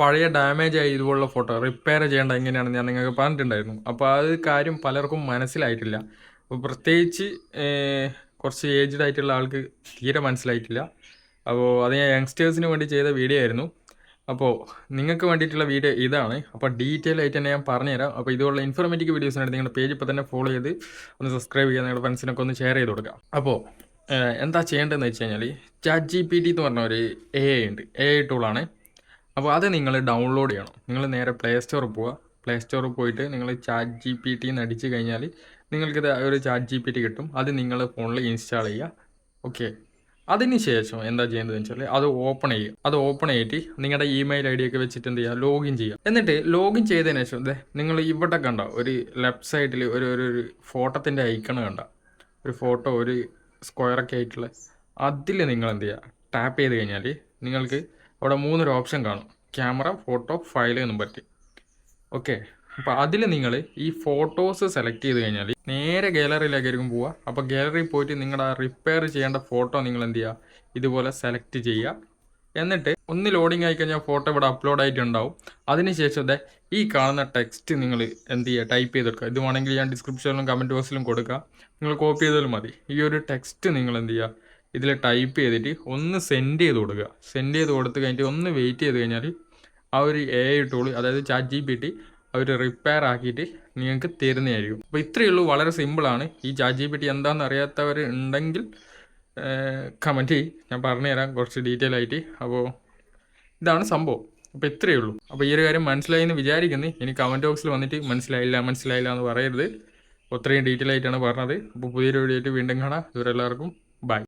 പഴയ ഡാമേജ് ആയി ഇതുപോലുള്ള ഫോട്ടോ റിപ്പയർ ചെയ്യേണ്ട എങ്ങനെയാണെന്ന് ഞാൻ നിങ്ങൾക്ക് പറഞ്ഞിട്ടുണ്ടായിരുന്നു. അപ്പോൾ അത് കാര്യം പലർക്കും മനസ്സിലായിട്ടില്ല. അപ്പോൾ പ്രത്യേകിച്ച് കുറച്ച് ഏജ്ഡ് ആയിട്ടുള്ള ആൾക്ക് തീരെ മനസ്സിലായിട്ടില്ല. അപ്പോൾ അത് ഞാൻ യങ്സ്റ്റേഴ്സിന് വേണ്ടി ചെയ്ത വീഡിയോ ആയിരുന്നു. അപ്പോൾ നിങ്ങൾക്ക് വേണ്ടിയിട്ടുള്ള വീഡിയോ ഇതാണ്. അപ്പോൾ ഡീറ്റെയിൽ ആയിട്ട് തന്നെ ഞാൻ പറഞ്ഞുതരാം. അപ്പോൾ ഇതുപോലുള്ള ഇൻഫോർമേറ്റീവ് വീഡിയോസിനായിട്ട് നിങ്ങളുടെ പേജ് ഇപ്പോൾ തന്നെ ഫോളോ ചെയ്ത് ഒന്ന് സബ്സ്ക്രൈബ് ചെയ്യുക നിങ്ങളുടെ ഫ്രണ്ട്സിനൊക്കെ ഒന്ന് ഷെയർ ചെയ്ത് കൊടുക്കുക. അപ്പോൾ എന്താ ചെയ്യേണ്ടതെന്ന് വെച്ച് കഴിഞ്ഞാൽ ചാറ്റ് ജി പി ടി എന്ന് പറഞ്ഞ ഒരു എ ഐ ഉണ്ട്. എ ഐ ടൂളാണ് അപ്പോൾ അത് നിങ്ങൾ ഡൗൺലോഡ് ചെയ്യണം. നിങ്ങൾ നേരെ പ്ലേ സ്റ്റോറിൽ പോവുക. പ്ലേ സ്റ്റോറിൽ പോയിട്ട് നിങ്ങൾ ചാറ്റ് ജി പി ടി എന്ന് അടിച്ച് കഴിഞ്ഞാൽ നിങ്ങൾക്കിത് ഒരു ചാറ്റ് ജി പി ടി കിട്ടും. അത് നിങ്ങൾ ഫോണിൽ ഇൻസ്റ്റാൾ ചെയ്യുക. ഓക്കെ അതിന് ശേഷം എന്താ ചെയ്യേണ്ടതെന്ന് വെച്ചാൽ അത് ഓപ്പൺ ചെയ്യുക. അത് ഓപ്പൺ ചെയ്തിട്ട് നിങ്ങളുടെ ഇമെയിൽ ഐ ഡി ഒക്കെ വെച്ചിട്ട് എന്ത് ചെയ്യുക? ലോഗിൻ ചെയ്യുക. എന്നിട്ട് ലോഗിൻ ചെയ്തതിന് ശേഷം അതെ നിങ്ങൾ ഇവിടെ കണ്ട? ഒരു ലെഫ്റ്റ് സൈഡിൽ ഒരു ഒരു ഫോട്ടോത്തിന്റെ ഐക്കൺ കണ്ട? ഒരു ഫോട്ടോ ഒരു സ്ക്വയറൊക്കെ ആയിട്ടുള്ള. അതിൽ നിങ്ങൾ എന്ത് ചെയ്യുക? ടാപ്പ് ചെയ്ത് കഴിഞ്ഞാൽ നിങ്ങൾക്ക് അവിടെ മൂന്നൊരു ഓപ്ഷൻ കാണും. ക്യാമറ ഫോട്ടോ ഫയൽ എന്നും പറ്റി. ഓക്കെ അപ്പോൾ അതിൽ നിങ്ങൾ ഈ ഫോട്ടോസ് സെലക്ട് ചെയ്ത് കഴിഞ്ഞാൽ നേരെ ഗാലറിയിലേക്കായിരിക്കും പോവുക. അപ്പോൾ ഗാലറിയിൽ പോയിട്ട് നിങ്ങളുടെ റിപ്പയർ ചെയ്യേണ്ട ഫോട്ടോ നിങ്ങൾ എന്ത് ചെയ്യുക? ഇതുപോലെ സെലക്ട് ചെയ്യുക. എന്നിട്ട് ഒന്ന് ലോഡിങ് ആയി കഴിഞ്ഞാൽ ഫോട്ടോ ഇവിടെ അപ്ലോഡ് ആയിട്ടുണ്ടാവും. അതിനുശേഷം ദേ ഈ കാണുന്ന ടെക്സ്റ്റ് നിങ്ങൾ എന്ത് ചെയ്യുക? ടൈപ്പ് ചെയ്തെടുക്കുക. ഇത് വേണമെങ്കിൽ ഞാൻ ഡിസ്ക്രിപ്ഷനിലും കമന്റ് ബോക്സിലും കൊടുക്കുക നിങ്ങൾ കോപ്പി ചെയ്താലും മതി. ഈ ഒരു ടെക്സ്റ്റ് നിങ്ങൾ എന്ത് ചെയ്യുക? ഇതിൽ ടൈപ്പ് ചെയ്തിട്ട് ഒന്ന് സെൻഡ് ചെയ്ത് കൊടുക്കുക. സെൻഡ് ചെയ്ത് കൊടുത്ത് കഴിഞ്ഞിട്ട് ഒന്ന് വെയിറ്റ് ചെയ്ത് കഴിഞ്ഞാൽ ആ ഒരു എ ടൂൾ അതായത് ചാറ്റ് ജി പി ടി അവർ റിപ്പയർ ആക്കിയിട്ട് നിങ്ങൾക്ക് തരുന്നതായിരിക്കും. അപ്പോൾ ഇത്രയേ ഉള്ളൂ. വളരെ സിമ്പിളാണ് ഈ ചാറ്റ് ജി പി ടി എന്താണെന്ന് അറിയാത്തവർ ഉണ്ടെങ്കിൽ കമന്റ് ചെയ്യും ഞാൻ പറഞ്ഞുതരാം. കുറച്ച് ഡീറ്റെയിൽ ആയിട്ട്. അപ്പോൾ ഇതാണ് സംഭവം. അപ്പോൾ ഇത്രയേ ഉള്ളൂ. അപ്പോൾ ഈ ഒരു കാര്യം മനസ്സിലായി എന്ന് വിചാരിക്കുന്നു. ഇനി കമന്റ് ബോക്സിൽ വന്നിട്ട് മനസ്സിലായില്ല മനസ്സിലായില്ല എന്ന് പറയരുത്. അത്രയും ഡീറ്റെയിൽ ആയിട്ടാണ് പറഞ്ഞത്. അപ്പോൾ പുതിയൊരു വീഡിയോ ആയിട്ട് വീണ്ടും കാണാം. ഇവരെല്ലാവർക്കും